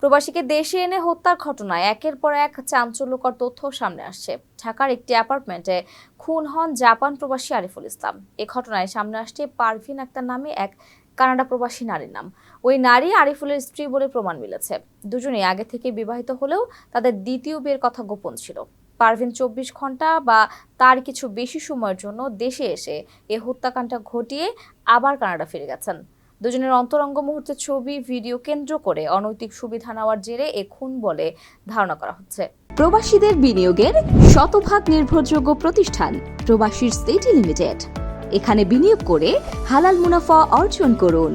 প্রবাসীকে দেশে এনে হত্যার ঘটনায় একের পর এক চাঞ্চল্যকর তথ্য সামনে আসছে। ঢাকার একটি অ্যাপার্টমেন্টে খুন হন জাপান প্রবাসী আরিফুল ইসলাম। এ ঘটনায় সামনে আসছে পারভিন আক্তার নামে এক কানাডা প্রবাসী নারীর নাম। ওই নারী আরিফুলের স্ত্রী বলে প্রমাণ মিলেছে। দুজনেই আগে থেকে বিবাহিত হলেও তাদের দ্বিতীয় বিয়ের কথা গোপন ছিল। পারভিন চব্বিশ ঘণ্টা বা তার কিছু বেশি সময়ের জন্য দেশে এসে এ হত্যাকাণ্ড ঘটিয়ে আবার কানাডা ফিরে গেছেন। দুজনের অন্তরঙ্গ মুহূর্তের ছবি ভিডিও কেন্দ্র করে অনৈতিক সুবিধা নেওয়ার জেরে এ খুন বলে ধারণা করা হচ্ছে। প্রবাসীদের বিনিয়োগের শতভাগ নির্ভরযোগ্য প্রতিষ্ঠান প্রবাসীর সিটি লিমিটেড। এখানে বিনিয়োগ করে হালাল মুনাফা অর্জন করুন।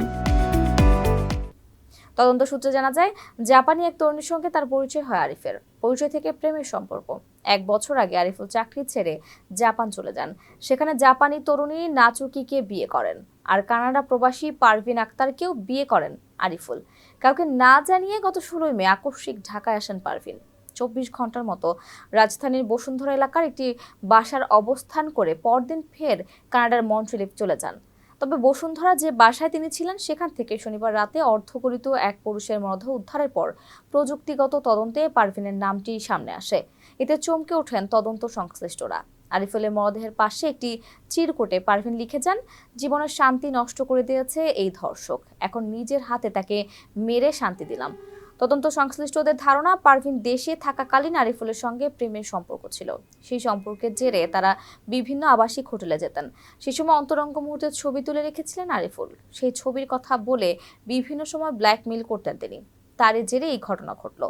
তদন্ত সূত্রে জানা যায় জাপানি এক তরুণীর সঙ্গে তার পরিচয় হয় আরিফের। পরিচয় থেকে প্রেমের সম্পর্ক। এক বছর আগে আরিফুল চাকরি ছেড়ে জাপান চলে যান। সেখানে জাপানি তরুণী নাচুকিকে বিয়ে করেন। আর কানাডা প্রবাসী পারভিন আক্তারকেও বিয়ে করেন আরিফুল। কাউকে না জানিয়ে গত ষোলোই মে আকস্মিক ঢাকায় আসেন পারভিন। চব্বিশ ঘণ্টার মতো রাজধানীর বসুন্ধরা এলাকার একটি বাসার অবস্থান করে পরদিন ফের কানাডার মন্ট্রিলিপ চলে যান। তবে বসুন্ধরা যে বাসায় তিনি ছিলেন, সেখান থেকে শনিবার রাতে অর্ধকরিত এক পুরুষের মরদেহ উদ্ধারের পর প্রযুক্তিগত তদন্তে পারভিনের নামটি সামনে আসে। এতে চমকে ওঠেন তদন্ত সংশ্লিষ্টরা। আরিফুলের মরদেহের পাশে একটি চিরকোটে পারভিন লিখে যান। জীবনের শান্তি নষ্ট করে দিয়েছে এই ধর্ষক। এখন নিজের হাতে তাকে মেরে শান্তি দিলাম। তদন্ত সংশ্লিষ্টদের ধারণা, পারভিন দেশে থাকাকালীন আরিফুলের সঙ্গে প্রেমের সম্পর্ক ছিল। সেই সম্পর্কের জেরে তারা বিভিন্ন আবাসিক হোটেলে যেতেন। সে সময় অন্তরঙ্গ মুহূর্তের ছবি তুলে রেখেছিলেন আরিফুল সেই ছবির কথা বলে বিভিন্ন সময় ব্ল্যাকমেইল করতেন তিনি। তারই জেরে এই ঘটনা ঘটলো।